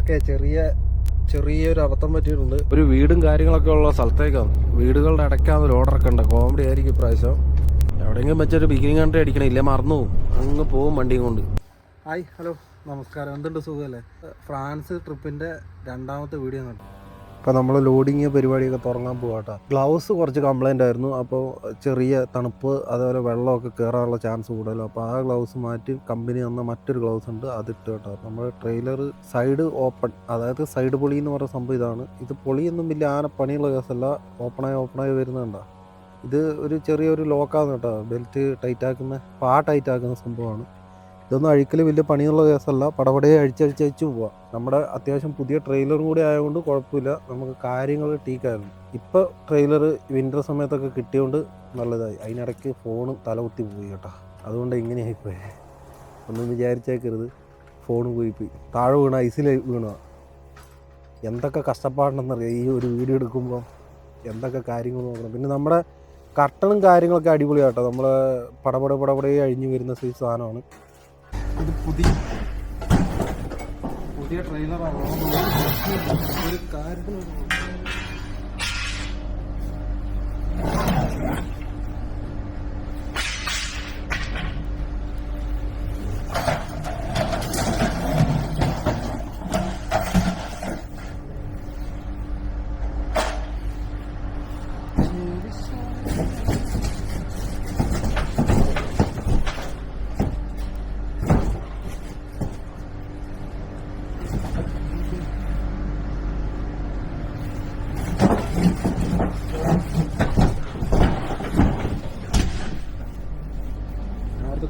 Okay ചെറിയ ചെറിയൊരു അബദ്ധം പറ്റിയിട്ടുണ്ട്. ഒരു വീടും കാര്യങ്ങളൊക്കെ ഉള്ള സ്ഥലത്തേക്കാണ് വീടുകളുടെ ഇടയ്ക്കാണ് ഒരു ഓർഡർ ഒക്കെ ഉണ്ട്. കോമഡി ആയിരിക്കും ഇപ്രാവശ്യം. എവിടെയെങ്കിലും വെച്ചൊരു ബിഗിനിങ് കണ്ടി അടിക്കണം. ഇല്ലേ മറന്നു അങ്ങ് പോവും വണ്ടിയും കൊണ്ട്. ഹായ് ഹലോ നമസ്കാരം. എന്തുണ്ട് സുഖമല്ലേ ഫ്രാൻസ് ട്രിപ്പിന്റെ രണ്ടാമത്തെ വീഡിയോ കണ്ടു. അപ്പോൾ നമ്മൾ ലോഡിങ് പരിപാടിയൊക്കെ തുടങ്ങാൻ പോകാട്ടോ ഗ്ലൗസ് കുറച്ച് കംപ്ലൈന്റ് ആയിരുന്നു. അപ്പോൾ ചെറിയ തണുപ്പ് അതേപോലെ വെള്ളമൊക്കെ കയറാനുള്ള ചാൻസ് കൂടുതലും. അപ്പോൾ ആ ഗ്ലൗസ് മാറ്റി കമ്പനി തന്ന മറ്റൊരു ഗ്ലൗസ് ഉണ്ട് അതിട്ട് കേട്ടോ. നമ്മൾ ട്രെയിലർ സൈഡ് ഓപ്പൺ അതായത് സൈഡ് പൊളി എന്ന് പറയുന്ന സംഭവം ഇതാണ്. ഇത് പൊളിയൊന്നും വലിയ ആന പണിയുള്ള കേസല്ല. ഓപ്പണായി ഓപ്പണായി വരുന്നുണ്ടോ ഇത് ഒരു ചെറിയൊരു ലോക്കാണ് കേട്ടോ. ബെൽറ്റ് ടൈറ്റാക്കുന്ന അപ്പോൾ ആ ടൈറ്റ് ആക്കുന്ന സംഭവമാണ്. ഇതൊന്നും അഴിക്കൽ വലിയ പണിയുള്ള കേസല്ല. പടപടയെ അഴിച്ചഴിച്ചഴിച്ച് പോവാം. നമ്മുടെ അത്യാവശ്യം പുതിയ ട്രെയിലറും കൂടി ആയതുകൊണ്ട് കുഴപ്പമില്ല. നമുക്ക് കാര്യങ്ങൾ ടീക്കായിരുന്നു ഇപ്പോൾ ട്രെയിലർ വിന്റർ സമയത്തൊക്കെ കിട്ടിയോണ്ട് നല്ലതായി. അതിനിടയ്ക്ക് ഫോണും തലകുത്തി പോയി കേട്ടോ. അതുകൊണ്ട് ഇങ്ങനെയായി ഒന്നും വിചാരിച്ചേക്കരുത്. ഫോൺ പോയി പോയി. താഴെ വീണ ഐസിൽ വീണ. എന്തൊക്കെ കഷ്ടപ്പാടുണ്ടെന്നറിയാം? ഈ ഒരു വീഡിയോ എടുക്കുമ്പോൾ എന്തൊക്കെ കാര്യങ്ങൾ നോക്കണം. പിന്നെ നമ്മുടെ കർട്ടണും കാര്യങ്ങളൊക്കെ അടിപൊളിയാട്ടോ. നമ്മൾ പടപട പടപടയെ അഴിഞ്ഞു വരുന്ന സൈസ് സാധനമാണ്. ഇത് പുതിയ പുതിയ ട്രെയിലറാണ് ഒരു കാര്യത്തിന്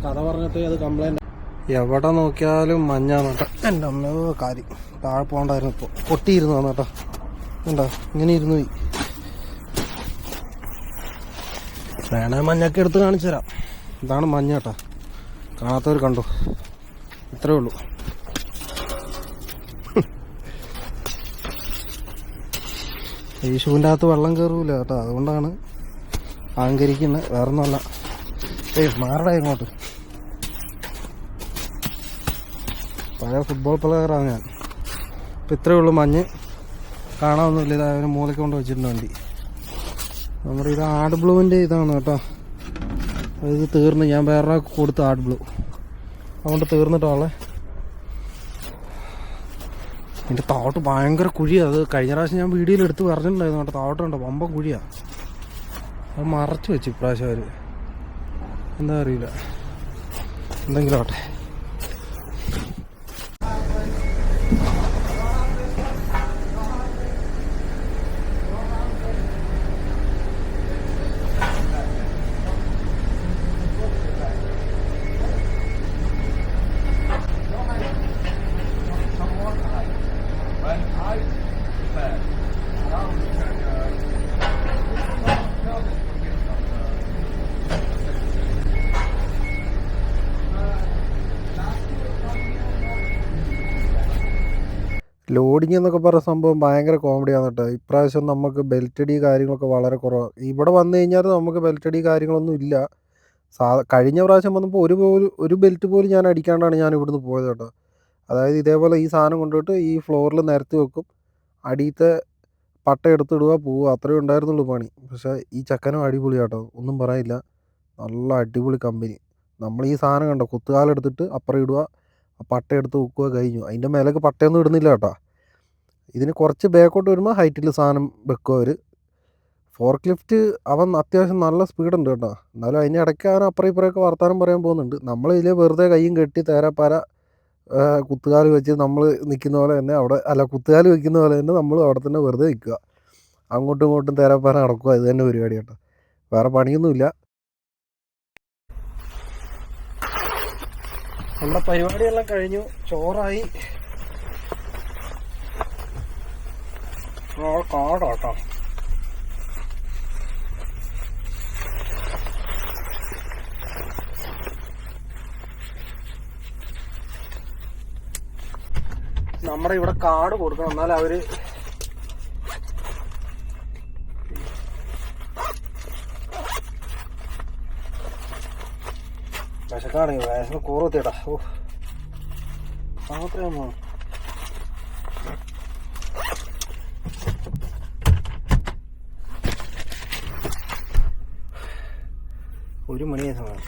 കഥ പറഞ്ഞിട്ട് അത് കംപ്ലൈന്റ് എവിടെ നോക്കിയാലും മഞ്ഞാണ് കേട്ടോ. എന്റെ അമ്മ കാര്യം. താഴെ പോകണ്ടായിരുന്നു ഇപ്പോൾ പൊട്ടിയിരുന്നു കേട്ടോ. എന്താ ഇങ്ങനെ ഇരുന്നു പോയി. വേണേ മഞ്ഞൊക്കെ എടുത്ത് കാണിച്ചു തരാം. ഇതാണ് മഞ്ഞ കേട്ടോ. കാണാത്തവർ കണ്ടു. ഇത്രേ ഉള്ളൂ. ഈ ഷൂവിന്റെ അകത്ത് വെള്ളം കയറൂല കേട്ടോ. അതുകൊണ്ടാണ് അഹങ്കരിക്കുന്നത്. വേറൊന്നുമല്ല. ഏയ് മാറടാ ഇങ്ങോട്ട്. പഴയ ഫുട്ബോൾ പ്ലെയറാണ് ഞാൻ. ഇപ്പം ഇത്രയേ ഉള്ളൂ മഞ്ഞ്. കാണാമൊന്നുമില്ല ഇത് അവന് മൂലയ്ക്ക് കൊണ്ട് വെച്ചിട്ടുണ്ട് വണ്ടി. നമ്മുടെ ഇത് ആഡ് ബ്ലൂവിന്റെ ഇതാണ് കേട്ടോ. ഇത് തീർന്ന്. ഞാൻ വേറെ കൊടുത്ത ആഡ് ബ്ലൂ. അതുകൊണ്ട് തീർന്നിട്ടാളെ. എന്റെ താവട്ട് ഭയങ്കര കുഴിയാണ് അത് കഴിഞ്ഞ പ്രാവശ്യം ഞാൻ വീഡിയോയിൽ എടുത്ത് പറഞ്ഞിട്ടുണ്ടായിരുന്നു കേട്ടോ. താവട്ടുണ്ട് വമ്പം കുഴിയാണ് അത് മറച്ചു വെച്ചു ഇപ്രാവശ്യം അവർ എന്താ അറിയില്ല. എന്തെങ്കിലും ആട്ടെ എന്നൊക്കെ പറഞ്ഞ സംഭവം ഭയങ്കര കോമഡിയാണ് കേട്ടോ ഇപ്രാവശ്യം നമുക്ക് ബെൽറ്റടി കാര്യങ്ങളൊക്കെ വളരെ കുറവാണ് ഇവിടെ വന്നു കഴിഞ്ഞാൽ നമുക്ക് ബെൽറ്റടി കാര്യങ്ങളൊന്നും ഇല്ല. സാ കഴിഞ്ഞ പ്രാവശ്യം വന്നപ്പോൾ ഒരു പോലും ഒരു ബെൽറ്റ് പോലും ഞാൻ അടിക്കാണ്ടാണ് ഞാൻ ഇവിടുന്ന് പോയത് കേട്ടോ അതായത് ഇതേപോലെ ഈ സാധനം കൊണ്ടുപോയിട്ട് ഈ ഫ്ലോറിൽ നിരത്തി വെക്കും. അടിയത്തെ പട്ട എടുത്തിടുക പോവുക അത്രയേ ഉണ്ടായിരുന്നുള്ളൂ പണി. പക്ഷേ ഈ ചക്കനും അടിപൊളി കേട്ടോ ഒന്നും പറയില്ല. നല്ല അടിപൊളി കമ്പനി നമ്മൾ ഈ സാധനം കണ്ടോ? കുത്തുകാലെടുത്തിട്ട് അപ്പുറം ഇടുക പട്ട എടുത്ത് വെക്കുക കഴിഞ്ഞു. അതിന്റെ മേലേക്ക് പട്ടയൊന്നും ഇടുന്നില്ല കേട്ടോ ഇതിന് കുറച്ച് ബാക്കോട്ട് വരുമ്പോൾ ഹൈറ്റിൽ സാധനം വെക്കും അവർ ഫോർക്ക് ലിഫ്റ്റ് അവൻ അത്യാവശ്യം നല്ല സ്പീഡുണ്ട് കേട്ടോ. എന്നാലും അതിന്റെ ഇടയ്ക്ക് അവൻ അപ്പുറം ഇപ്പുറമൊക്കെ വർത്താനം പറയാൻ പോകുന്നുണ്ട്. നമ്മൾ ഇതിൽ വെറുതെ കൈയും കെട്ടി തേരാപ്പാര കുത്തുകാൽ വെച്ച് നമ്മൾ നിൽക്കുന്ന പോലെ തന്നെ അവിടെ അല്ല കുത്തുകാൽ വെക്കുന്ന പോലെ തന്നെ നമ്മൾ അവിടെ തന്നെ വെറുതെ നിൽക്കുക അങ്ങോട്ടും ഇങ്ങോട്ടും തേരാപ്പാര നടക്കുക. ഇത് തന്നെ പരിപാടി കേട്ടോ. വേറെ പണിയൊന്നുമില്ല. നമ്മുടെ പരിപാടിയെല്ലാം കഴിഞ്ഞു. ചോറായി. കാടാട്ടോ നമ്മുടെ ഇവിടെ കാട് കൊടുക്കണം. എന്നാൽ അവർ വിശക്കാണെങ്കിൽ വയസ്സിന് കൂറത്തിട്ടാ ഓ മാത്രമേ ഒരു മണിയായ സമയം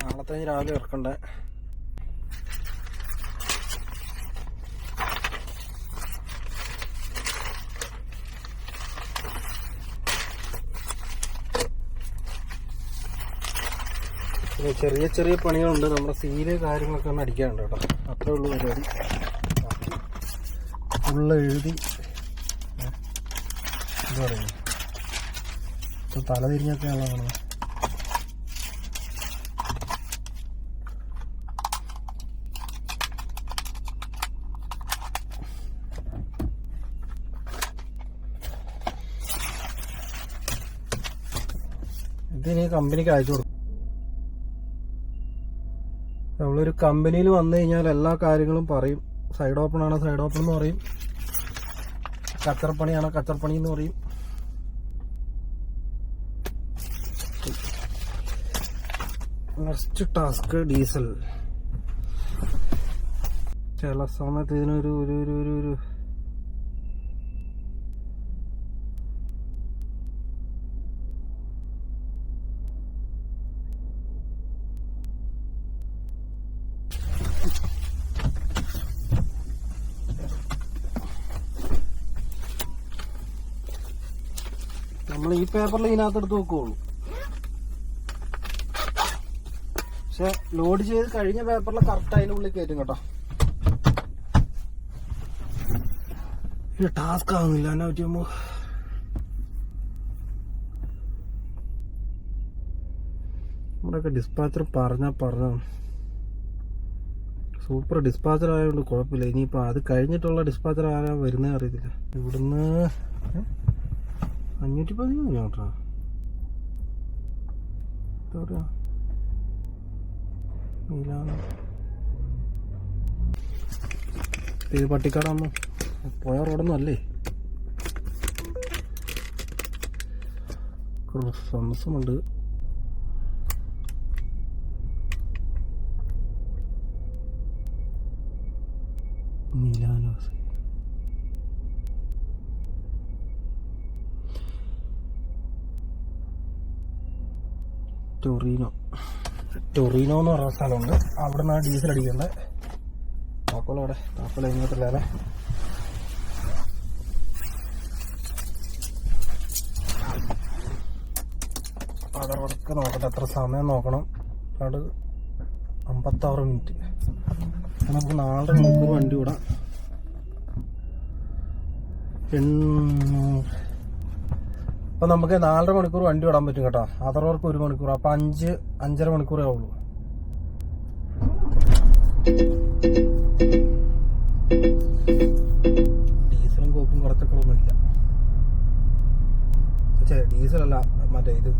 നാളത്തെ രാവിലെ ഇറക്കണ്ട ചെറിയ ചെറിയ പണികളുണ്ട്. നമ്മുടെ സീൽ കാര്യങ്ങളൊക്കെ ഒന്ന് അടിക്കാനുണ്ട് കേട്ടോ. അത്രേ ഉള്ളൂ പരിപാടി. ഫുള്ള് എഴുതി എന്താ പറയുക തല തിരിഞ്ഞൊക്കെയാണല്ലോ കാണുന്നത് ഇതിനി കമ്പനിക്ക് അയച്ചു കൊടുക്കും. നമ്മളൊരു കമ്പനിയിൽ വന്നു കഴിഞ്ഞാൽ എല്ലാ കാര്യങ്ങളും പറയും. സൈഡ് ഓപ്പൺ ആണ് സൈഡ് ഓപ്പൺ എന്ന് പറയും. കച്ചറപ്പണിയാണ് കച്ചറപ്പണി എന്ന് പറയും. നെക്സ്റ്റ് ടാസ്ക് ഡീസൽ ചില സമയത്ത് ഇതിനൊരു ഒരു ഒരു ഒരു നമ്മൾ ഈ പേപ്പറിൽ ഇതിനകത്ത് എടുത്ത് വെക്കുള്ളൂ പക്ഷെ ലോഡ് ചെയ്ത് കഴിഞ്ഞ പേപ്പറിൽ കറക്റ്റ് അതിന്റെ ഉള്ളിൽ കയറ്റും കേട്ടോ. ഇത് ടാസ്ക് ആവുന്നില്ല. എന്നാ പറ്റിയുമ്പോ നമ്മുടെയൊക്കെ ഡിസ്പാച്ചർ പറഞ്ഞാ പറഞ്ഞ? സൂപ്പർ ഡിസ്പാച്ചർ ആയതുകൊണ്ട് കുഴപ്പമില്ല. ഇനിയിപ്പോൾ അത് കഴിഞ്ഞിട്ടുള്ള ഡിസ്പാച്ചർ ആരാ വരുന്നേ അറിയത്തില്ല. ഇവിടുന്ന്? അഞ്ഞൂറ്റി പതിമൂന്ന് കിലോമീറ്ററാ എന്താ പറയാ നീലാണ് ഇത് പട്ടിക്കാടാകുമ്പോ പോയ റോഡൊന്നും അല്ലേ? സംസമുണ്ട് മിലാനോസ് ടൊറീനോ. ടൊറീനോ എന്ന് പറഞ്ഞ സ്ഥലമുണ്ട്. അവിടെ നിന്നാണ് ഡീസൽ അടിക്കേണ്ടത് താക്കോല അവിടെ. താക്കോല ഇങ്ങോട്ടില്ലാതെ അതവർക്ക് നോക്കട്ടെ. എത്ര സമയം നോക്കണം? അത് അമ്പത്താറ് മിനിറ്റ് നമുക്ക് നാലര മണിക്കൂർ വണ്ടി വിടാം. എണ്ണൂറ് അപ്പൊ നമുക്ക് നാലര മണിക്കൂർ വണ്ടി വിടാൻ പറ്റും കേട്ടോ. അതർവർക്ക് ഒരു മണിക്കൂർ. അപ്പൊ അഞ്ച് അഞ്ചര മണിക്കൂറേ ഉള്ളൂ. ഡീസലും കോപ്പും കുറച്ചൊക്കെ ഒന്നുമില്ല. ഡീസലല്ല മറ്റേ ഇത്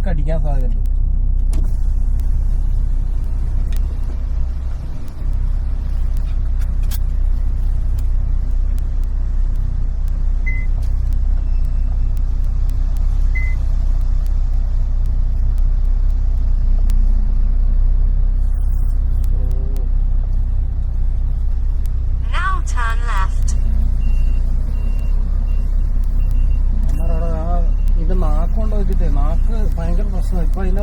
ബേക്ക് അടിക്കാൻ സാധ്യതയുണ്ട്. മാക്ക് വെച്ചിട്ടേ നാക്ക് ഭയങ്കര പ്രശ്നം. ഇപ്പൊ അതിന്റെ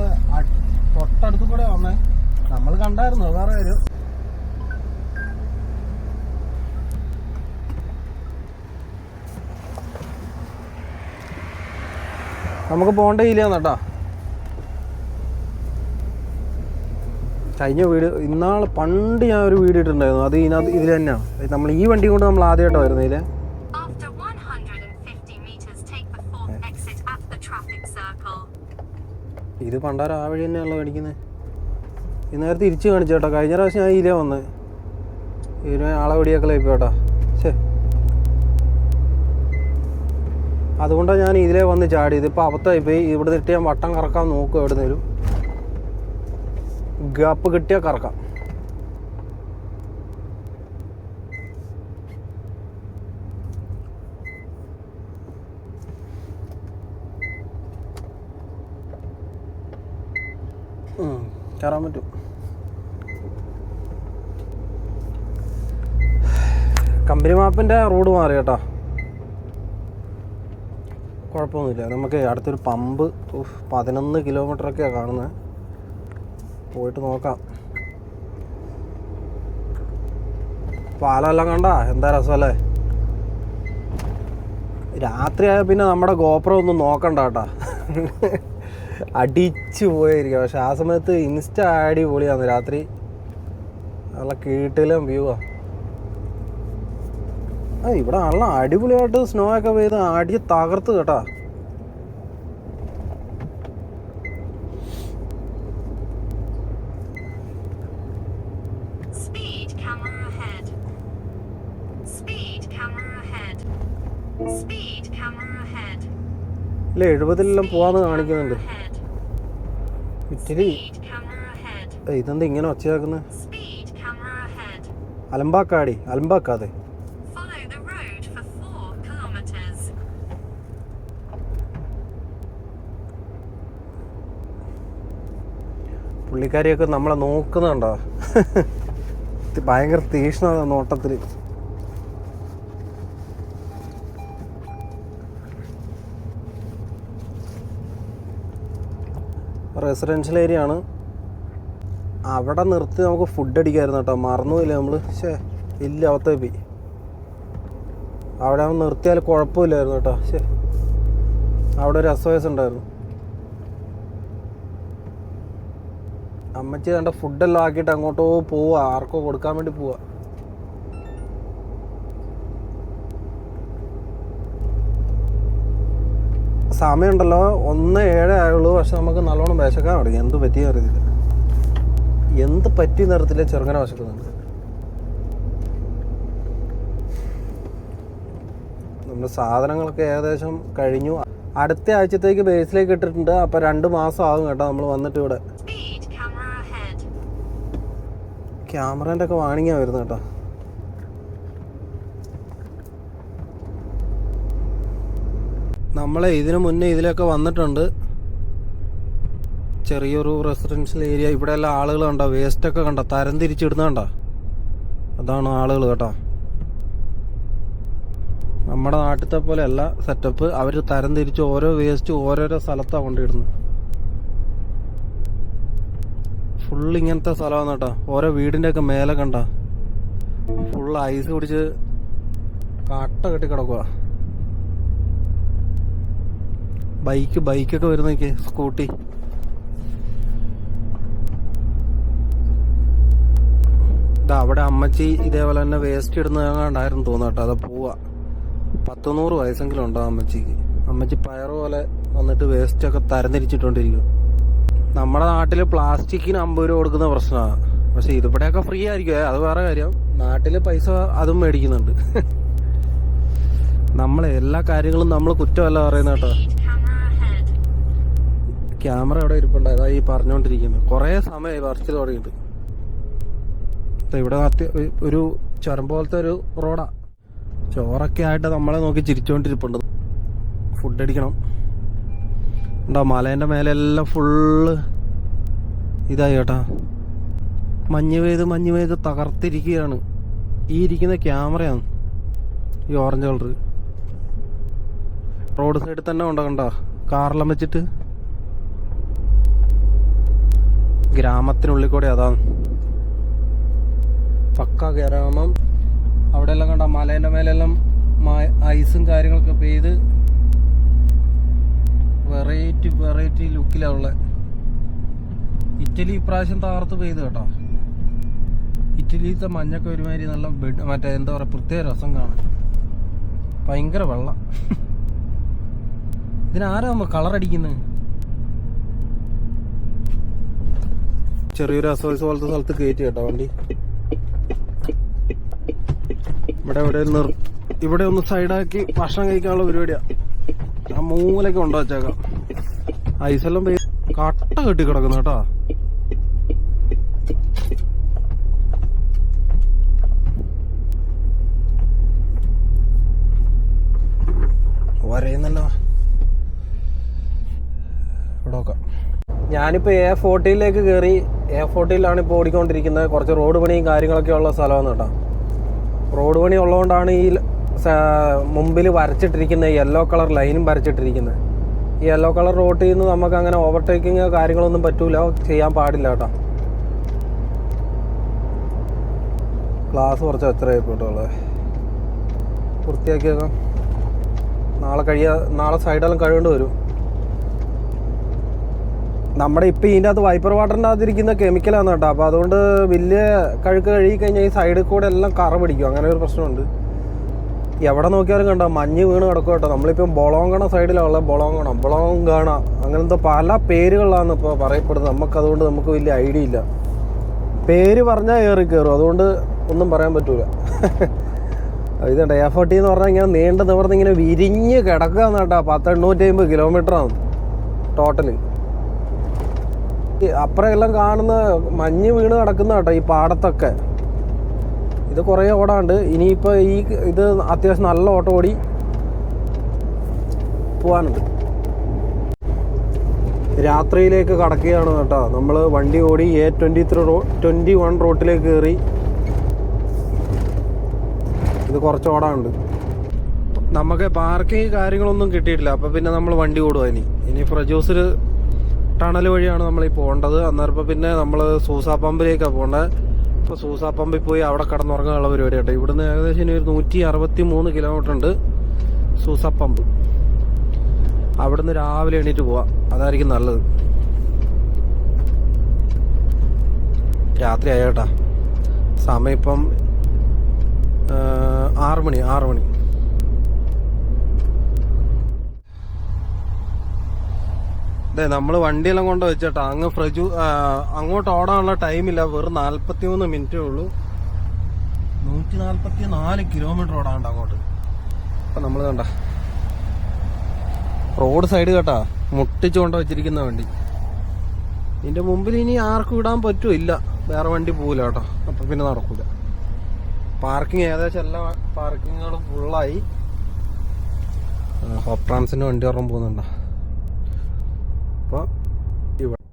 തൊട്ടടുത്ത് കൂടെ വന്നേ. നമ്മൾ കണ്ടായിരുന്നു വേറെ ഒരു നമുക്ക് പോകേണ്ട ഇല്ലാന്ന് കേട്ടോ കഴിഞ്ഞ വീട് ഇന്നാൾ പണ്ട് ഞാൻ ഒരു വീട് ഇട്ടിട്ടുണ്ടായിരുന്നു. അത് ഇതിനകത്ത് ഇതിൽ തന്നെയാണ് നമ്മൾ ഈ വണ്ടി കൊണ്ട് നമ്മൾ ആദ്യമായിട്ടാണ് വരുന്നത് പണ്ടാര ആ വഴി തന്നെയാണല്ലോ മേടിക്കുന്നത് ഇത് നേരത്തെ തിരിച്ച് കാണിച്ചു കേട്ടോ. കഴിഞ്ഞ പ്രാവശ്യം ഞാൻ ഇല്ല വന്ന്. ഇതിന് ആളെ വെടിയാക്കല ഇപ്പോൾ കേട്ടോ. ശേ അതുകൊണ്ടാണ് ഞാൻ ഇതിലേ വന്ന് ചാടി ഇതിപ്പോൾ അബദ്ധമായി പോയി ഇവിടെ നിട്ട് ഞാൻ വട്ടം കറക്കാൻ നോക്കും എവിടെ നിന്നും ഗപ്പ് കിട്ടിയാൽ കറക്കാം. കയറാൻ പറ്റും കമ്പനി മാപ്പിന്റെ റോഡ് മാറി കേട്ടോ. കുഴപ്പമൊന്നുമില്ല. നമുക്ക് അടുത്തൊരു പമ്പ് പതിനൊന്ന് കിലോമീറ്ററൊക്കെയാണ് കാണുന്നത് പോയിട്ട് നോക്കാം. പാലമെല്ലാം കണ്ട? എന്താ രസമല്ലേ? രാത്രിയായ പിന്നെ നമ്മുടെ ഗോപുരം ഒന്നും നോക്കണ്ട കേട്ടാ. അടിച്ചു പോയിരിക്കും. പക്ഷെ ആ സമയത്ത് ഇൻസ്റ്റ അടിപൊളിയാണ് രാത്രി. നല്ല കീട്ടിലും വ്യൂ ആ ഇവിടെ നല്ല അടിപൊളിയായിട്ട് സ്നോ ഒക്കെ പെയ്ത് അടി തകർത്ത് കേട്ടാ. ഇല്ല എഴുപതിലെല്ലാം പോവാന്ന് കാണിക്കുന്നുണ്ട്. ഇറ്റലി ഇതെന്താ ഇങ്ങനെ ഒച്ചയാക്കുന്നത്. അലമ്പാക്കാടി അലമ്പാക്കാതെ. പുള്ളിക്കാരിയൊക്കെ നമ്മളെ നോക്കുന്നുണ്ടോ ഭയങ്കര തീഷ്ണത നോട്ടത്തിൽ റെസിഡൻഷ്യൽ ഏരിയ ആണ്. അവിടെ നിർത്തി നമുക്ക് ഫുഡ് അടിക്കായിരുന്നു കേട്ടോ. മറന്നുപോയില്ല നമ്മൾ ശേ ഇല്ല അവത്തെ പോയി അവിടെ നിർത്തിയാൽ കുഴപ്പമില്ലായിരുന്നു കേട്ടോ. ശേ അവിടെ ഒരു അസോയസ് ഉണ്ടായിരുന്നു. അമ്മച്ചി കണ്ട ഫുഡെല്ലാം ആക്കിയിട്ട് അങ്ങോട്ടോ പോവാ. ആർക്കോ കൊടുക്കാൻ വേണ്ടി പോവാ. സമയമുണ്ടല്ലോ. ഒന്ന് ഏഴേ ആയുള്ളൂ. പക്ഷെ നമുക്ക് നല്ലോണം വിശക്കാൻ തുടങ്ങി. എന്ത് പറ്റിയ അറിയത്തില്ല. എന്ത് പറ്റി നിറത്തില്ല ചെറുങ്ങനെ വിശക്കുന്നുണ്ട്. നമ്മുടെ സാധനങ്ങളൊക്കെ ഏകദേശം കഴിഞ്ഞു. അടുത്ത ആഴ്ചത്തേക്ക് ബേസിലേക്ക് ഇട്ടിട്ടുണ്ട്. അപ്പോൾ രണ്ട് മാസം ആകും കേട്ടോ നമ്മൾ വന്നിട്ട് ഇവിടെ. ക്യാമറേന്റെ ഒക്കെ വാണിങ്ങാ വരുന്നു കേട്ടോ. നമ്മളെ ഇതിനു മുന്നേ ഇതിലൊക്കെ വന്നിട്ടുണ്ട്. ചെറിയൊരു റെസിഡൻഷ്യൽ ഏരിയ ഇവിടെ എല്ലാം ആളുകൾ കണ്ടോ? വേസ്റ്റ് ഒക്കെ കണ്ടോ? തരം തിരിച്ചിടുന്ന കണ്ടോ? അതാണ് ആളുകൾ കേട്ടോ. നമ്മുടെ നാട്ടിലത്തെ പോലെ അല്ല സെറ്റപ്പ് അവർ തരം തിരിച്ച് ഓരോ വേസ്റ്റ് ഓരോരോ സ്ഥലത്താണ് കൊണ്ടിടുന്നത്. ഫുൾ ഇങ്ങനത്തെ സ്ഥലമാണ് കേട്ടോ. ഓരോ വീടിന്റെ ഒക്കെ മേലെ കണ്ട? ഫുൾ ഐസ് പിടിച്ച് കട്ട കെട്ടി കിടക്കുക ബൈക്ക് ബൈക്കൊക്കെ വരുന്നേക്ക് സ്കൂട്ടി. ഇതാ അവിടെ അമ്മച്ചി ഇതേപോലെ തന്നെ വേസ്റ്റ് ഇടുന്നതാണ്ടായിരുന്നു തോന്നുന്നു കേട്ടോ. അത് പോവാ. പത്തുനൂറ് വയസ്സെങ്കിലും ഉണ്ടോ അമ്മച്ചിക്ക്? അമ്മച്ചി പയറ് പോലെ വന്നിട്ട് വേസ്റ്റ് ഒക്കെ തരംതിരിച്ചിട്ടോണ്ടിരിക്കും നമ്മുടെ നാട്ടിൽ പ്ലാസ്റ്റിക്കിന് അമ്പത് രൂപ കൊടുക്കുന്ന പ്രശ്നമാണ് പക്ഷെ ഇതിവിടെയൊക്കെ ഫ്രീ ആയിരിക്കും അത് വേറെ കാര്യം. നാട്ടിൽ പൈസ അതും മേടിക്കുന്നുണ്ട്. നമ്മളെ എല്ലാ കാര്യങ്ങളും നമ്മൾ കുറ്റമല്ല പറയുന്ന കേട്ടോ. ക്യാമറ അവിടെ ഇരിപ്പുണ്ട്. അതാ ഈ പറഞ്ഞുകൊണ്ടിരിക്കുന്നത് കുറേ സമയമായി പറിച്ചു തുടങ്ങിയിട്ട്. ഇവിടെ ഒരു ചുരം പോലത്തെ ഒരു റോഡാ. ചോറൊക്കെ ആയിട്ട് നമ്മളെ നോക്കി ചിരിച്ചുകൊണ്ടിരിപ്പുണ്ട് ഫുഡ് അടിക്കണം. ഉണ്ടോ മലേന്റെ മേലെല്ലാം ഫുള്ള് ഇതായി കേട്ടാ. മഞ്ഞ് പെയ്ത് മഞ്ഞ് പെയ്ത് തകർത്തിരിക്കുകയാണ്. ഈ ഇരിക്കുന്ന ക്യാമറയാണ് ഈ ഓറഞ്ച് കളർ റോഡ് സൈഡിൽ തന്നെ ഉണ്ടോ കണ്ടോ? കാറെല്ലാം വെച്ചിട്ട്? ഗ്രാമത്തിനുള്ളിൽ കൂടെ അതാണ് പക്ക ഗ്രാമം. അവിടെ എല്ലാം കണ്ട മലേന്റെ മേലെല്ലാം ഐസും കാര്യങ്ങളൊക്കെ പെയ്ത് വെറൈറ്റി വെറൈറ്റി ലുക്കിലാണ് ഉള്ളത് ഇറ്റലി ഇപ്രാവശ്യം താർത്ത് പെയ്ത് കേട്ടോ. ഇറ്റലിയിലത്തെ മഞ്ഞൊക്കെ ഒരുമാതിരി നല്ല ബെഡ് മറ്റേ എന്താ പറയുക പ്രത്യേക രസം കാണാൻ. ഭയങ്കര വെള്ളം. ഇതിനാരാ നമ്മൾ കളർ ചെറിയൊരു അസോൾസ് പോലത്തെ സ്ഥലത്ത് കയറ്റി കേട്ടോ വണ്ടി. ഇവിടെ ഇവിടെ നിർ ഇവിടെ ഒന്ന് സൈഡാക്കി ഭക്ഷണം കഴിക്കാനുള്ള പരിപാടിയാ. ആ മൂലൊക്കെ ഉണ്ടോ വെച്ചേക്കാം. ഐസെല്ലാം പെയ് കട്ട കെട്ടി കിടക്കുന്നു കേട്ടോ. ഞാനിപ്പോ എ ഫോർട്ടിയിലേക്ക് കയറി എ ഫോർട്ടിയിലാണ് ഇപ്പോൾ ഓടിക്കൊണ്ടിരിക്കുന്നത്. കുറച്ച് റോഡ് പണിയും കാര്യങ്ങളൊക്കെ ഉള്ള സ്ഥലമാണ് കേട്ടോ. റോഡ് പണി ഉള്ളതുകൊണ്ടാണ് ഈ മുമ്പിൽ വരച്ചിട്ടിരിക്കുന്ന യെല്ലോ കളർ ലൈനും വരച്ചിട്ടിരിക്കുന്നത്. ഈ യെല്ലോ കളർ റോട്ടിൽ നിന്ന് നമുക്ക് അങ്ങനെ ഓവർടേക്കിങ് കാര്യങ്ങളൊന്നും പറ്റൂല. ചെയ്യാൻ പാടില്ല കേട്ടോ. ക്ലാസ് കുറച്ച് എത്രയായി പോയിട്ടുള്ളത് വൃത്തിയാക്കിയേക്കാം. നാളെ കഴിയാ നാളെ സൈഡെല്ലാം കഴിയേണ്ടി വരും. നമ്മുടെ ഇപ്പം ഇതിന്റെ അകത്ത് വൈപ്പർ വാട്ടറിന്റെ അകത്ത് കെമിക്കലാണ് കേട്ടോ. അപ്പോൾ അതുകൊണ്ട് വലിയ കഴുക്ക് കഴുകി കഴിഞ്ഞാൽ ഈ സൈഡിൽ കൂടെ എല്ലാം കറ പിടിക്കും. അങ്ങനെ ഒരു പ്രശ്നമുണ്ട്. എവിടെ നോക്കിയാലും കണ്ടോ മഞ്ഞ് വീണ് കിടക്കും കേട്ടോ. നമ്മളിപ്പം ബൊളോങ്കണ സൈഡിലുള്ള ബൊളോങ്കണ ബൊളോങ്കാണ. അങ്ങനത്തെ പല പേരുകളിലാണ് ഇപ്പോൾ പറയപ്പെടുന്നത്. നമുക്കതുകൊണ്ട് നമുക്ക് വലിയ ഐഡിയ ഇല്ല. പേര് പറഞ്ഞാൽ ഏറി കയറും അതുകൊണ്ട് ഒന്നും പറയാൻ പറ്റൂല. ഇതുണ്ട് ഫോർട്ടി എന്ന് പറഞ്ഞാൽ ഇങ്ങനെ നീണ്ട നിവർന്ന് ഇങ്ങനെ വിരിഞ്ഞ് കിടക്കുക എന്നാട്ടാ പത്ത് എണ്ണൂറ്റി അമ്പത് കിലോമീറ്ററാണ് ടോട്ടൽ അപ്പുറം എല്ലാം കാണുന്ന മഞ്ഞ് വീണ് കിടക്കുന്ന കേട്ടോ ഈ പാടത്തൊക്കെ. ഇത് കുറേ ഓടാണ്ട്. ഇനിയിപ്പോൾ ഈ ഇത് അത്യാവശ്യം നല്ല ഓട്ടം ഓടി പോകാനുണ്ട് രാത്രിയിലേക്ക് കടക്കുകയാണ് കേട്ടോ. നമ്മൾ വണ്ടി ഓടി എ ട്വന്റി ത്രീ റോ ട്വന്റി വൺ റോട്ടിലേക്ക് കയറി. ഇത് കുറച്ച് ഓടാനുണ്ട്. നമുക്ക് പാർക്കിംഗ് കാര്യങ്ങളൊന്നും കിട്ടിയിട്ടില്ല. അപ്പോൾ പിന്നെ നമ്മൾ വണ്ടി ഓടുക ഇനി. ഇനി ഫ്രജൂസിൽ ടണൽ വഴിയാണ് നമ്മൾ ഈ പോകേണ്ടത്. അന്നേരം പിന്നെ നമ്മൾ സൂസാ പമ്പിലേക്കാണ് പോകേണ്ടത് ഇപ്പോൾ സൂസാ പമ്പിൽ പോയി അവിടെ കിടന്നുറങ്ങാനുള്ള പരിപാടി കേട്ടോ. ഇവിടുന്ന് ഏകദേശം ഇനി ഒരു നൂറ്റി അറുപത്തി മൂന്ന് കിലോമീറ്റർ ഉണ്ട് സൂസാ പമ്പ് അവിടുന്ന് രാവിലെ എണീറ്റ് പോവാം. അതായിരിക്കും നല്ലത്. രാത്രി ആയോട്ടാ. സമയം ഇപ്പം ആറുമണി ആറ് മണി മണി. അതെ നമ്മൾ വണ്ടിയെല്ലാം കൊണ്ട് വെച്ചേട്ടാ. അങ്ങ് ഫ്രജു അങ്ങോട്ട് ഓടാനുള്ള ടൈമില്ല. വെറും നാല്പത്തി മൂന്ന് മിനിറ്റേ ഉള്ളൂ. നൂറ്റി നാല്പത്തി നാല് കിലോമീറ്റർ ഓടാണ്ട് അങ്ങോട്ട്. അപ്പം നമ്മൾ കണ്ട. റോഡ് സൈഡ് കേട്ടാ. മുട്ടിച്ചു കൊണ്ട് വെച്ചിരിക്കുന്ന വണ്ടി. ഇതിന്റെ മുമ്പിൽ ഇനി ആർക്കും ഇടാൻ പറ്റൂല്ല വേറെ വണ്ടി പോവില്ല കേട്ടോ. അപ്പൊ പിന്നെ നടക്കൂല. പാർക്കിംഗ് ഏകദേശം എല്ലാ പാർക്കിങ്ങുകളും ഫുള്ളായി ഹോപ്പ് ട്രാൻസിന്റെ വണ്ടി ഓർമ്മ പോകുന്നുണ്ടോ? അപ്പൊ ഇവിടെ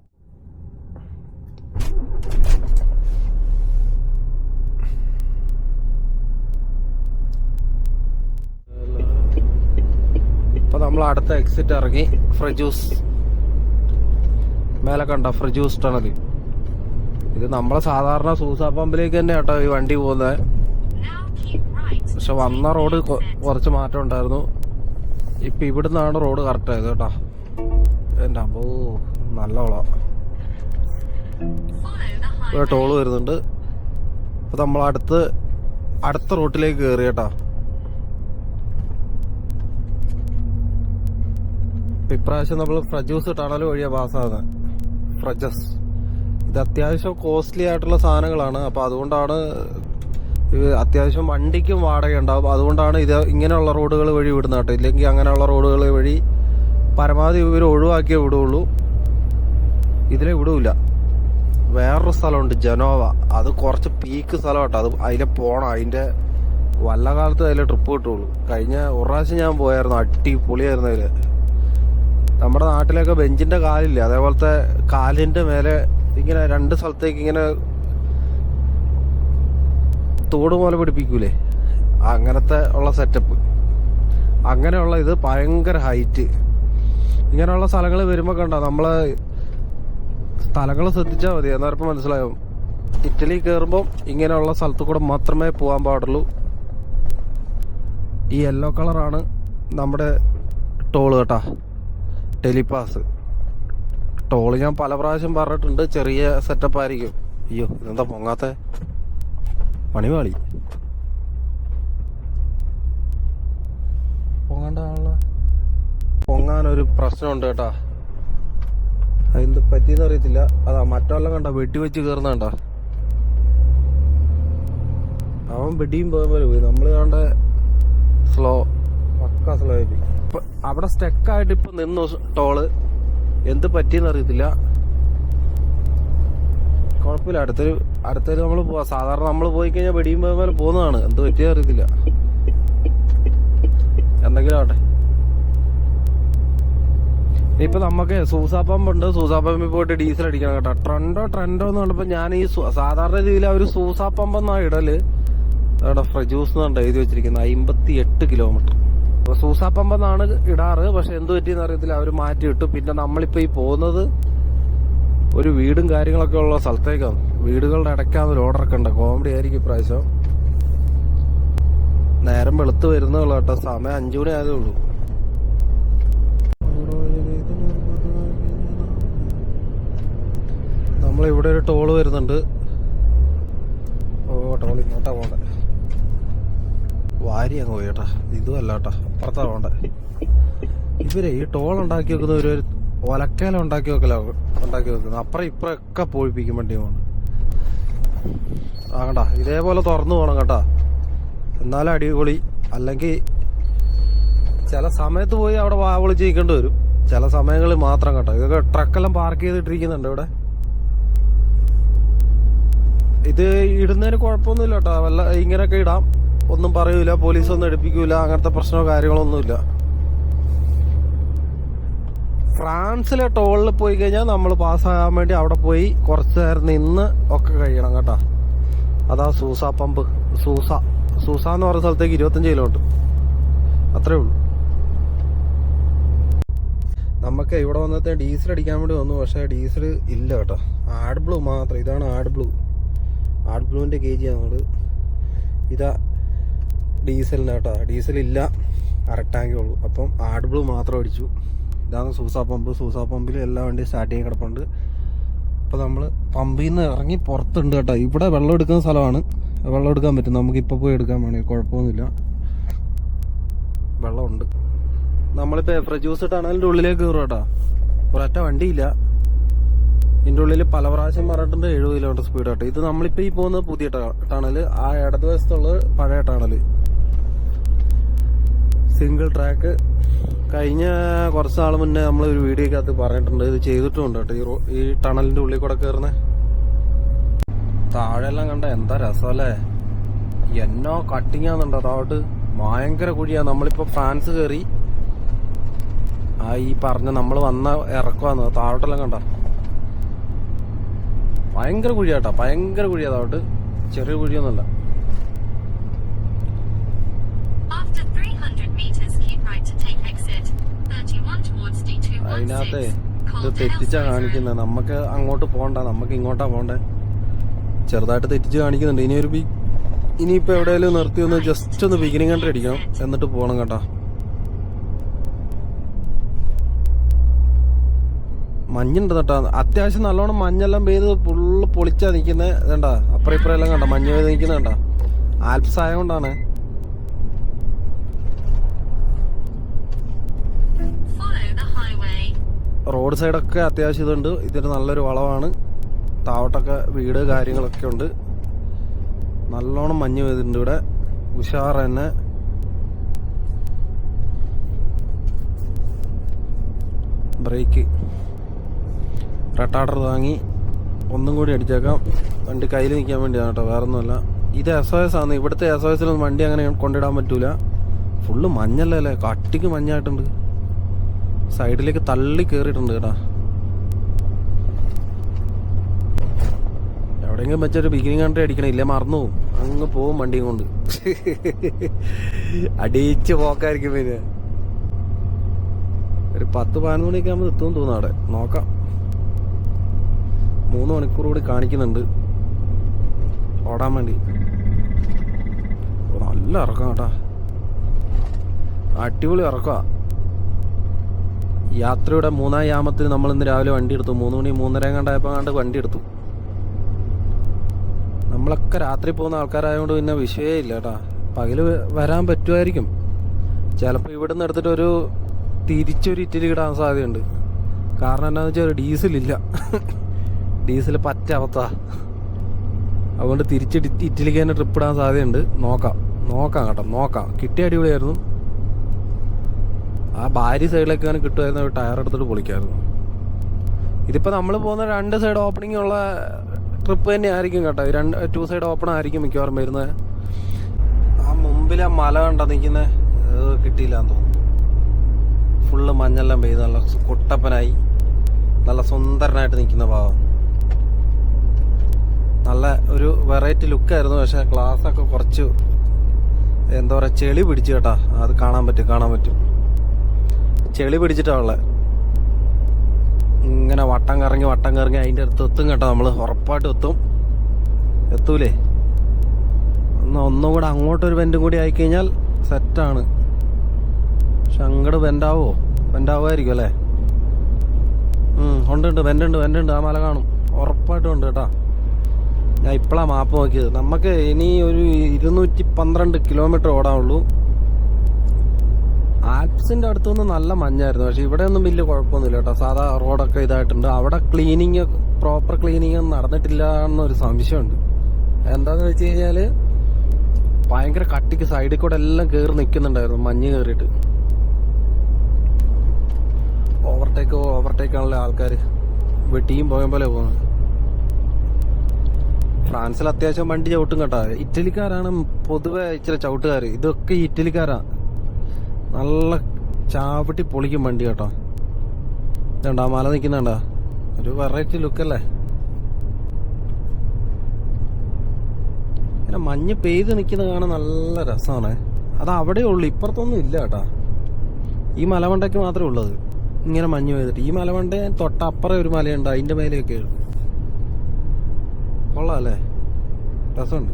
ഇപ്പൊ നമ്മൾ അടുത്ത എക്സിറ്റ് ഇറങ്ങി ഫ്രജൂസ്. മേലെ കണ്ട? ഫ്രിജൂസ് ടണൽ ഇത് നമ്മളെ സാധാരണ സൂസാ പമ്പിലേക്ക് തന്നെ കേട്ടോ ഈ വണ്ടി പോകുന്നത്. പക്ഷെ വന്ന റോഡ് കുറച്ച് മാറ്റം ഉണ്ടായിരുന്നു. ഇപ്പൊ ഇവിടുന്നാണ് റോഡ് കറക്റ്റ് ആയത് കേട്ടോ. എന്റെ നല്ല ഓളാ Follow the ഇവിടെ ടോൾ വരുന്നുണ്ട്. അപ്പോൾ നമ്മൾ അടുത്ത് അടുത്ത റൂട്ടിലേക്ക് കയറി കേട്ടോ. ഇപ്രാവശ്യം നമ്മൾ ഫ്രജൂസ് ടണൽ വഴിയാ പാസ്സാകുന്നത് ഫ്രജസ്. ഇത് അത്യാവശ്യം കോസ്റ്റ്ലി ആയിട്ടുള്ള സാധനങ്ങളാണ്. അപ്പോൾ അതുകൊണ്ടാണ് അത്യാവശ്യം വണ്ടിക്കും വാടക ഉണ്ടാവും അതുകൊണ്ടാണ് ഇത് ഇങ്ങനെയുള്ള റോഡുകൾ വഴി വിടുന്നത് കേട്ടോ. ഇല്ലെങ്കിൽ അങ്ങനെയുള്ള റോഡുകൾ വഴി പരമാവധി ഇവർ ഒഴിവാക്കിയേ വിടുള്ളൂ. ഇതിനെ വിടൂല. വേറൊരു സ്ഥലമുണ്ട് ജനോവ. അത് കുറച്ച് പീക്ക് സ്ഥലം കേട്ടോ അത് അതിലെ പോണം. അതിന്റെ വല്ല കാലത്ത് അതിലെ ട്രിപ്പ് കിട്ടുള്ളൂ. കഴിഞ്ഞ ഒരു പ്രാവശ്യം ഞാൻ പോയായിരുന്നു. അടിപൊളിയായിരുന്നു അതിൽ നമ്മുടെ നാട്ടിലൊക്കെ ബെഞ്ചിന്റെ കാലില്ല? അതേപോലത്തെ കാലിന്റെ മേലെ ഇങ്ങനെ രണ്ട് സ്ഥലത്തേക്ക് ഇങ്ങനെ തോട് പോലെ പിടിപ്പിക്കൂലേ? അങ്ങനത്തെ ഉള്ള സെറ്റപ്പ് അങ്ങനെയുള്ള ഇത് ഭയങ്കര ഹൈറ്റ് ഇങ്ങനെയുള്ള സ്ഥലങ്ങൾ വരുമ്പോൾ കണ്ടോ നമ്മൾ സ്ഥലങ്ങൾ ശ്രദ്ധിച്ചാൽ മതി. എന്നവർക്ക് മനസ്സിലാവും ഇറ്റലി കയറുമ്പോൾ ഇങ്ങനെയുള്ള സ്ഥലത്ത് കൂടെ മാത്രമേ പോകാൻ പാടുള്ളൂ. ഈ യെല്ലോ കളറാണ് നമ്മുടെ ടോൾ കേട്ടാ. ടെലിപാസ്. ടോൾ ഞാൻ പല പ്രാവശ്യം പറഞ്ഞിട്ടുണ്ട് ചെറിയ സെറ്റപ്പ് ആയിരിക്കും. അയ്യോ ഇതെന്താ പൊങ്ങാത്ത? പണിപാളി പൊങ്ങാനൊരു പ്രശ്നമുണ്ട് കേട്ടാ. അതെന്ത് പറ്റിയെന്ന് അറിയത്തില്ല. അതാ മറ്റെല്ലാം കണ്ട വെട്ടി വെച്ച് കയറുന്ന കണ്ട അവൻ വെടിയും പോകാൻ പോലെ പോയി. നമ്മൾ കണ്ട സ്ലോ പക്ക സ്ലോ ഇപ്പൊ അവിടെ സ്റ്റക്കായിട്ട് ഇപ്പൊ നിന്നു ടോൾ. എന്ത് പറ്റിയെന്ന് അറിയത്തില്ല. കുഴപ്പമില്ല. അടുത്തൊരു അടുത്തൊരു നമ്മൾ പോവാ. സാധാരണ നമ്മൾ പോയി കഴിഞ്ഞാൽ വെടിയും പോകാൻ പോലെ പോകുന്നതാണ്. എന്ത് പറ്റിയെന്ന് അറിയത്തില്ല. എന്തെങ്കിലും ആട്ടെ ഇപ്പൊ നമുക്ക് സൂസാ പമ്പ് ഉണ്ട് സൂസാ പമ്പിൽ പോയിട്ട് ഡീസൽ അടിക്കണം കേട്ടോ. ട്രെൻഡോ ട്രെൻഡോ എന്ന് പറഞ്ഞപ്പോ ഞാൻ ഈ സാധാരണ രീതിയിൽ അവർ സൂസാ പമ്പ് എന്നാ ഇടൽ. അവിടെ ഫ്രജൂസ് എന്നുണ്ട് എഴുതി വെച്ചിരിക്കുന്നത് അമ്പത്തി എട്ട് കിലോമീറ്റർ. അപ്പൊ സൂസാ പമ്പ് എന്നാണ് ഇടാറ്. പക്ഷെ എന്ത് പറ്റിയെന്ന് അറിയത്തില്ല. അവർ മാറ്റി ഇട്ടു പിന്നെ നമ്മളിപ്പോ ഈ പോകുന്നത് ഒരു വീടും കാര്യങ്ങളൊക്കെ ഉള്ള സ്ഥലത്തേക്കാണ്. വീടുകളുടെ ഇടയ്ക്കാന്ന് ഓർഡറൊക്കെ ഉണ്ട്. കോമഡി ആയിരിക്കും ഇപ്രാവശ്യം. നേരം വെളുത്ത് വരുന്നുള്ളൂ കേട്ടോ. സമയം അഞ്ചു മണി ആയതേ ഉള്ളൂ. നമ്മളിവിടെ ഒരു ടോൾ വരുന്നുണ്ട്. ഓ ടോൾ ഇങ്ങോട്ടാ പോണ്ടേ വാരി അങ്ങ് പോയി കേട്ടാ. ഇതും അല്ല കേട്ടാ അപ്പുറത്താ പോണ്ടേ ഇവരെ ഈ ടോൾ ഉണ്ടാക്കി വെക്കുന്ന ഒരു ഒലക്കേല ഉണ്ടാക്കി വെക്കല ഉണ്ടാക്കി വെക്കുന്നത്. അപ്പുറം ഇപ്പുറം ഒക്കെ പോയിപ്പിക്കും വണ്ടി കൊണ്ട്. ആ ഇതേപോലെ തുറന്നു പോകണം കേട്ടാ. എന്നാലും അടിപൊളി. അല്ലെങ്കിൽ ചില സമയത്ത് പോയി അവിടെ വാ വിളിച്ച് നിൽക്കേണ്ടി വരും. ചില സമയങ്ങളിൽ മാത്രം കേട്ടോ. ഇതൊക്കെ ട്രക്കെല്ലാം പാർക്ക് ചെയ്തിട്ടിരിക്കുന്നുണ്ട് ഇവിടെ. ഇത് ഇടുന്നതിന് കുഴപ്പമൊന്നുമില്ല കേട്ടോ വല്ല ഇങ്ങനെയൊക്കെ ഇടാം. ഒന്നും പറയൂല പോലീസ് ഒന്നും എടുപ്പിക്കൂല അങ്ങനത്തെ പ്രശ്നമോ കാര്യങ്ങളൊന്നുമില്ല. ഫ്രാൻസിലെ ടോളിൽ പോയി കഴിഞ്ഞാൽ നമ്മൾ പാസ്സാകാൻ വേണ്ടി അവിടെ പോയി കുറച്ച് നേരം നിന്ന് ഒക്കെ കഴിയണം കേട്ടോ. അതാ സൂസ പമ്പ്. സൂസ. സൂസ എന്ന് പറഞ്ഞ സ്ഥലത്തേക്ക് ഇരുപത്തഞ്ച് കിലോമീറ്റർ അത്രേ ഉള്ളൂ. നമുക്ക് ഇവിടെ വന്നത്തെ ഡീസൽ അടിക്കാൻ വേണ്ടി വന്നു പക്ഷേ ഡീസൽ ഇല്ല കേട്ടോ. ആഡ് ബ്ലൂ മാത്രം. ഇതാണ് ആഡ് ബ്ലൂ. ആഡ് ബ്ലൂവിന്റെ കെ ജി ആണ് ഇതാ ഡീസലിന് കേട്ടോ. ഡീസൽ ഇല്ല അര ടാങ്കേ ഉള്ളൂ. അപ്പം ആഡ് ബ്ലൂ മാത്രം അടിച്ചു. ഇതാണ് സൂസ പമ്പ്. സൂസ പമ്പിൽ എല്ലാ വണ്ടിയും സ്റ്റാർട്ട് ചെയ്യാൻ കിടപ്പുണ്ട്. അപ്പോൾ നമ്മൾ പമ്പിൽ നിന്ന് ഇറങ്ങി പുറത്തുണ്ട് കേട്ടോ. ഇവിടെ വെള്ളം എടുക്കുന്ന സ്ഥലമാണ്. വെള്ളം എടുക്കാൻ പറ്റും. നമുക്കിപ്പോൾ പോയി എടുക്കാൻ വേണമെങ്കിൽ കുഴപ്പമൊന്നുമില്ല. വെള്ളമുണ്ട്. നമ്മളിപ്പോൾ ജ്യൂസ് ടണലിന്റെ ഉള്ളിലേക്ക് കയറും കേട്ടോ. ഒരൊറ്റ വണ്ടിയില്ല. ഇതിന്റെ ഉള്ളിൽ പല പ്രാവശ്യം പറഞ്ഞിട്ടുണ്ട് എഴുപത് കിലോമീറ്റർ സ്പീഡ് കേട്ടോ ഇത് നമ്മളിപ്പോൾ ഈ പോകുന്നത് പുതിയ ടണൽ ആ ഇടതുവശത്തുള്ള പഴയ ടണൽ സിംഗിൾ ട്രാക്ക് കഴിഞ്ഞ കുറച്ച് നാൾ മുന്നേ നമ്മൾ ഒരു വീഡിയോക്കകത്ത് പറഞ്ഞിട്ടുണ്ട്. ഇത് ചെയ്തിട്ടുമുണ്ട് കേട്ടോ. ഈ ഈ ടണലിന്റെ ഉള്ളിൽ കൂടെ കയറുന്ന താഴെല്ലാം കണ്ട എന്താ രസമല്ലേ? എന്നോ കട്ടിങ് ആണെന്നുണ്ടോ താഴോട്ട് ഭയങ്കര കുഴിയാ. നമ്മളിപ്പോ ഫ്രാൻസ് കയറി ആ ഈ പറഞ്ഞ നമ്മൾ വന്ന ഇറക്കുവാന്ന് താഴോട്ടെല്ലാം കണ്ട. ഭയങ്കര കുഴിയാട്ടാ. ഭയങ്കര കുഴിയാ അതോട്ട് ചെറിയ കുഴിയൊന്നുമല്ല. After 300 meters, keep right to take exit. 31 towards അതിനകത്തെ D216. ഇത് തെറ്റിച്ചാ കാണിക്കുന്നത് നമുക്ക് അങ്ങോട്ട് പോണ്ട നമുക്ക് ഇങ്ങോട്ടാ പോണ്ടേ ചെറുതായിട്ട് തെറ്റിച്ച് കാണിക്കുന്നുണ്ട്. ഇനി ഒരു ഇനിയിപ്പോ എവിടെയെങ്കിലും നിർത്തി ഒന്ന് ജസ്റ്റ് ഒന്ന് ബിഗിനിങ് കണ്ടടിക്കണം എന്നിട്ട് പോകണം കേട്ടോ. മഞ്ഞുണ്ട് കേട്ടോ. അത്യാവശ്യം നല്ലോണം മഞ്ഞെല്ലാം പെയ്ത് ഫുള്ള് പൊളിച്ചാ നിൽക്കുന്നത് വേണ്ട അപ്പുറം ഇപ്പുറം എല്ലാം കണ്ട? മഞ്ഞ് പെയ്ത് നിൽക്കുന്നത് കണ്ട? ആൽപ്സ് ആയതുകൊണ്ടാണ് റോഡ് സൈഡൊക്കെ അത്യാവശ്യം ഇതുണ്ട്. ഇതൊരു നല്ലൊരു വളവാണ്. താവട്ടൊക്കെ വീട് കാര്യങ്ങളൊക്കെ ഉണ്ട്. നല്ലോണം മഞ്ഞ് പെയ്തിട്ടുണ്ട് ഇവിടെ. ഉഷാർ തന്നെ. ബ്രേക്ക്. റട്ടാഡർ താങ്ങി ഒന്നും കൂടി അടിച്ചേക്കാം. വണ്ടി കയ്യിൽ നിൽക്കാൻ വേണ്ടിയാണ് കേട്ടോ വേറെ ഒന്നുമല്ല ഇത് എസ് ഒ എസ് ആണ്. ഇവിടുത്തെ എസ് ഒ എസിലൊന്നും വണ്ടി അങ്ങനെ കൊണ്ടിടാൻ പറ്റൂല. ഫുള്ള് മഞ്ഞല്ലേ കട്ടിക്ക് മഞ്ഞായിട്ടുണ്ട്. സൈഡിലേക്ക് തള്ളി കയറിയിട്ടുണ്ട് കേട്ടാ. എവിടെയെങ്കിലും വെച്ചൊരു ബിഗിനിങ് കണ്ടി അടിക്കണം. ഇല്ലേ മറന്നു പോകും അങ്ങ് പോവും വണ്ടിയും കൊണ്ട്. അടിച്ച് പോക്കായിരിക്കും പിന്നെ. ഒരു പത്ത് പതിനൊന്ന് മണിയൊക്കെ ആകുമ്പോൾ എത്തുമെന്ന് തോന്നുന്നു അവിടെ. നോക്കാം. മൂന്ന് മണിക്കൂർ കൂടി കാണിക്കുന്നുണ്ട്. ഓടാൻ വേണ്ടി. നല്ല ഇറക്കം കേട്ടാ. അടിപൊളി ഇറക്കമാ യാത്രയുടെ മൂന്നാം യാമത്തിന് നമ്മൾ ഇന്ന് രാവിലെ വണ്ടി എടുത്തു. മൂന്ന് മണി മൂന്നര കണ്ടായപ്പോൾ കണ്ട് വണ്ടി എടുത്തു. നമ്മളൊക്കെ രാത്രി പോകുന്ന ആൾക്കാരായതുകൊണ്ട് പിന്നെ വിഷയമേ ഇല്ല കേട്ടാ. പകൽ വരാൻ പറ്റുമായിരിക്കും. ചിലപ്പോൾ ഇവിടുന്ന് എടുത്തിട്ട് ഒരു തിരിച്ചൊരു ഇറ്റലി ഇടാൻ സാധ്യതയുണ്ട്. കാരണം എന്താണെന്ന് വെച്ചാൽ ഡീസലില്ല. ഡീസൽ പറ്റ അവസ്ഥ അതുകൊണ്ട് തിരിച്ച് ഇറ്റലിക്ക് തന്നെ ട്രിപ്പ് ഇടാൻ സാധ്യതയുണ്ട്. നോക്കാം. നോക്കാം കേട്ടോ. നോക്കാം. കിട്ടിയ അടിപൊളിയായിരുന്നു. ആ ഭാര്യ സൈഡിലേക്ക് അങ്ങനെ കിട്ടുമായിരുന്നു. ടയർ എടുത്തിട്ട് പൊളിക്കായിരുന്നു. ഇതിപ്പോൾ നമ്മൾ പോകുന്ന രണ്ട് സൈഡ് ഓപ്പണിംഗ് ഉള്ള ട്രിപ്പ് തന്നെ ആയിരിക്കും കേട്ടോ രണ്ട് ടു സൈഡ് ഓപ്പൺ ആയിരിക്കും മിക്കവാറും വരുന്നത്. ആ മുമ്പിൽ ആ മല കണ്ട നിൽക്കുന്നത് കിട്ടിയില്ല എന്ന് തോന്നുന്നു. ഫുള്ള് മഞ്ഞെല്ലാം പെയ്ത് നല്ല കുട്ടപ്പനായി. നല്ല സുന്ദരനായിട്ട് നിൽക്കുന്ന ഭാവം നല്ല ഒരു വെറൈറ്റി ലുക്കായിരുന്നു പക്ഷെ ഒക്കെ കുറച്ച് എന്താ പറയുക ചെളി പിടിച്ചു കേട്ടാ. അത് കാണാൻ പറ്റും കാണാൻ പറ്റും. ചെളി പിടിച്ചിട്ടാണ് ഉള്ളത് ഇങ്ങനെ വട്ടം കറങ്ങി വട്ടം കറങ്ങി അതിന്റെ അടുത്ത് എത്തും കേട്ടോ നമ്മൾ ഉറപ്പായിട്ട് എത്തും. എത്തൂലേ? ഒന്ന് ഒന്നും കൂടെ അങ്ങോട്ടൊരു ബെൻഡും കൂടി ആയിക്കഴിഞ്ഞാൽ സെറ്റാണ് പക്ഷെ അങ്ങോട്ട് ബെൻഡാവോ ബെൻഡാവുമായിരിക്കും അല്ലേ? ഉണ്ട് ഉണ്ട് ബെൻഡുണ്ട് ബെൻഡുണ്ട് ആ മല കാണും. ഉറപ്പായിട്ടും ഉണ്ട് കേട്ടാ. ഞാൻ ഇപ്പോഴാണ് മാപ്പ് നോക്കിയത്. നമുക്ക് ഇനി ഒരു ഇരുന്നൂറ്റി പന്ത്രണ്ട് കിലോമീറ്റർ ഓടാനുള്ളൂ. ആൽപ്സിന്റെ അടുത്തൊന്നും നല്ല മഞ്ഞായിരുന്നു. പക്ഷെ ഇവിടെ ഒന്നും വലിയ കുഴപ്പമൊന്നുമില്ല കേട്ടോ. സാധാ റോഡൊക്കെ ഇതായിട്ടുണ്ട്. അവിടെ ക്ലീനിങ് പ്രോപ്പർ ക്ലീനിങ് ഒന്നും നടന്നിട്ടില്ല എന്നൊരു സംശയമുണ്ട്. എന്താണെന്ന് വെച്ച് കഴിഞ്ഞാൽ ഭയങ്കര കട്ടിക്ക് സൈഡിൽ കൂടെ എല്ലാം കയറി നിൽക്കുന്നുണ്ടായിരുന്നു മഞ്ഞ് കയറിയിട്ട് ഓവർടേക്ക് ഓവർടേക്ക് ആണല്ലോ ആൾക്കാർ വെട്ടിയും പോയ പോലെ പോകുന്നത്. ഫ്രാൻസിൽ അത്യാവശ്യം വണ്ടി ചവിട്ടും കേട്ടോ. ഇറ്റലിക്കാരാണ് പൊതുവെ ഇച്ചിരി ചവിട്ടുകാർ ഇതൊക്കെ ഇറ്റലിക്കാരാ. നല്ല ചാവട്ടി പൊളിക്കും വണ്ടി കേട്ടോ. ഇതുണ്ടാ? മല നിൽക്കുന്നുണ്ടാ ഒരു വെറൈറ്റി ലുക്കല്ലേ ഇങ്ങനെ മഞ്ഞ് പെയ്ത് നിൽക്കുന്നത് കാണാൻ നല്ല രസമാണ്. അത് അവിടെ ഉള്ളു. ഇപ്പുറത്തൊന്നും ഇല്ല കേട്ടാ. ഈ മലമണ്ടയ്ക്ക് മാത്രമേ ഉള്ളത് ഇങ്ങനെ മഞ്ഞ് പെയ്തിട്ട്. ഈ മലമണ്ട തൊട്ടപ്പുറം ഒരു മലയുണ്ട്. അതിന്റെ മേലെയൊക്കെ കൊള്ളാം അല്ലേ രസമുണ്ട്.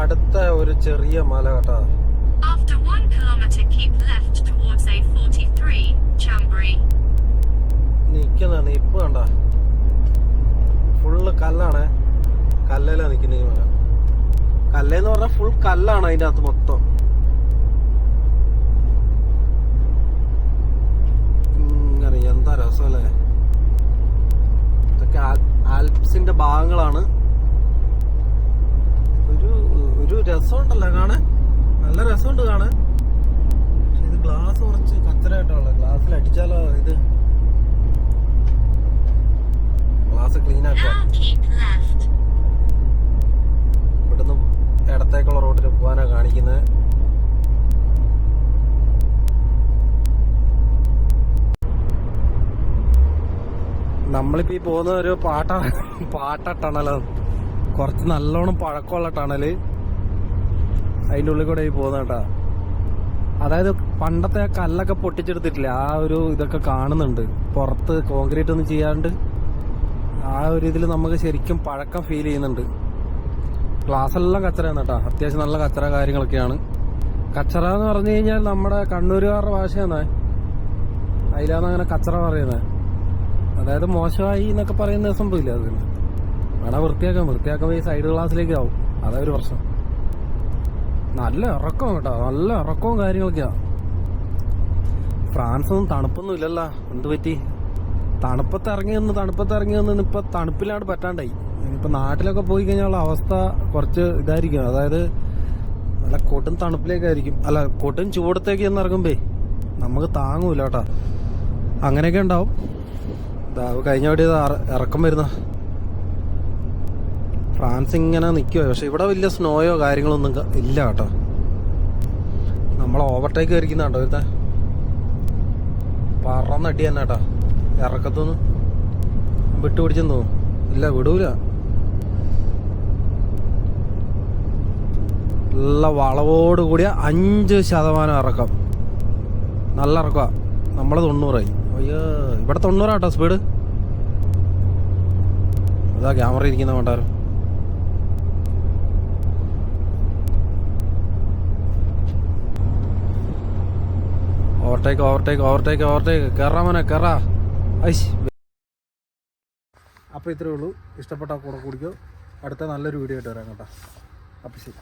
അടുത്ത ഒരു ചെറിയ മല കേട്ടാ. After one kilometer, keep left towards A43, Chambry. നിക്കുന്ന ഇപ്പൊ കണ്ട. ഫുള്ള് കല്ലാണ്. കല്ലേലാ നിക്കുന്ന ഈ മല. കല്ലേന്ന് പറഞ്ഞാൽ ഫുൾ കല്ലാണ് അതിന്റെ അകത്ത് മൊത്തം. ഇങ്ങനെ എന്താ രസമല്ലേ. ആൽപ്സിന്റെ ഭാഗങ്ങളാണ്. ഒരു ഒരു രസമുണ്ടല്ലോ കാണാൻ. നല്ല രസമുണ്ട് കാണാൻ. പക്ഷെ ഇത് ഗ്ലാസ് കുറച്ച് കച്ചറായിട്ടുള്ള ഗ്ലാസ്സിൽ അടിച്ചാലോ ഇത്? ഗ്ലാസ് ക്ലീൻ ആക്കുക. ഇവിടുന്ന് ഇടത്തേക്കുള്ള റോഡിൽ പോകാനാണ് കാണിക്കുന്നത് നമ്മളിപ്പോ ഈ പോകുന്ന ഒരു പാട്ട പാട്ട ടണലാണ് കുറച്ച് നല്ലോണം പഴക്കമുള്ള ടണൽ അതിന്റെ ഉള്ളിൽ കൂടെ ഈ പോകുന്ന കേട്ടാ. അതായത് പണ്ടത്തെ ആ കല്ലൊക്കെ പൊട്ടിച്ചെടുത്തിട്ടില്ല ആ ഒരു ഇതൊക്കെ കാണുന്നുണ്ട്. പുറത്ത് കോൺക്രീറ്റ് ഒന്നും ചെയ്യാണ്ട് ആ ഒരു ഇതിൽ നമുക്ക് ശരിക്കും പഴക്കം ഫീൽ ചെയ്യുന്നുണ്ട്. ക്ലാസ്സെല്ലാം കച്ചറയാണ് കേട്ടോ. അത്യാവശ്യം നല്ല കച്ചറ കാര്യങ്ങളൊക്കെയാണ്. കച്ചറ എന്ന് പറഞ്ഞു കഴിഞ്ഞാൽ നമ്മുടെ കണ്ണൂരുകാരുടെ ഭാഷയാണ് അതിലാണ് അങ്ങനെ കച്ചറ പറയുന്നത് അതായത് മോശമായി എന്നൊക്കെ പറയുന്ന സംഭവമില്ല അതിന്. വേണം വൃത്തിയാക്കാം. വൃത്തിയാക്കുമ്പോൾ ഈ സൈഡ് ഗ്ലാസ്സിലേക്ക് ആവും. അതാ ഒരു പ്രശ്നം. നല്ല ഇറക്കം കേട്ടോ. നല്ല ഇറക്കവും കാര്യങ്ങളൊക്കെയാ. ഫ്രാൻസൊന്നും തണുപ്പൊന്നും ഇല്ലല്ലോ. എന്ത് പറ്റി? തണുപ്പത്ത് ഇറങ്ങി നിന്ന് തണുപ്പത്ത് ഇറങ്ങി നിന്ന് ഇപ്പൊ തണുപ്പിലാണ് പറ്റാണ്ടായി. ഇപ്പൊ നാട്ടിലൊക്കെ പോയി കഴിഞ്ഞാൽ അവസ്ഥ കുറച്ച് ഇതായിരിക്കും. അതായത് നല്ല കൊട്ടും തണുപ്പിലേക്കായിരിക്കും. അല്ല കൊട്ടും ചൂടത്തേക്ക് ചെന്ന് ഇറങ്ങുമ്പേ നമുക്ക് താങ്ങൂല കേട്ടോ. അങ്ങനെയൊക്കെ ഉണ്ടാവും. ദാ കഴിഞ്ഞ വടി ഇറക്കം വരുന്ന. ഫ്രാൻസ് ഇങ്ങനെ നിൽക്കുവോ പക്ഷെ ഇവിടെ വലിയ സ്നോയോ കാര്യങ്ങളൊന്നും ഇല്ല കേട്ടോ. നമ്മൾ ഓവർടേക്ക് കയറിക്കുന്ന കേട്ടോ ഇവിടുത്തെ? പറന്നടി തന്നെ കേട്ടോ. ഇറക്കത്തുനിന്ന് വിട്ടുപിടിച്ചെന്ന് തോന്നും ഇല്ല വിടൂല. നല്ല വളവോട് കൂടിയ അഞ്ച് ശതമാനം ഇറക്കം. നല്ല ഇറക്കുക നമ്മൾ തൊണ്ണൂറായി. അയ്യോ ഇവിടെ തൊണ്ണൂറാട്ടോ സ്പീഡ് അതാ ക്യാമറ ഇരിക്കുന്ന വേണ്ടാരോ ഓവർടേക്ക് ഓവർടേക്ക് ഓവർടേക്ക് ഓവർടേക്ക് കയറാ മോനെ കയറാ ഐശ്. അപ്പോൾ ഇത്രേ ഉള്ളൂ. ഇഷ്ടപ്പെട്ട കൂടെ കുടിക്കോ. അടുത്ത നല്ലൊരു വീഡിയോ ആയിട്ട് വരാം കേട്ടോ. അപ്പോൾ ശരി.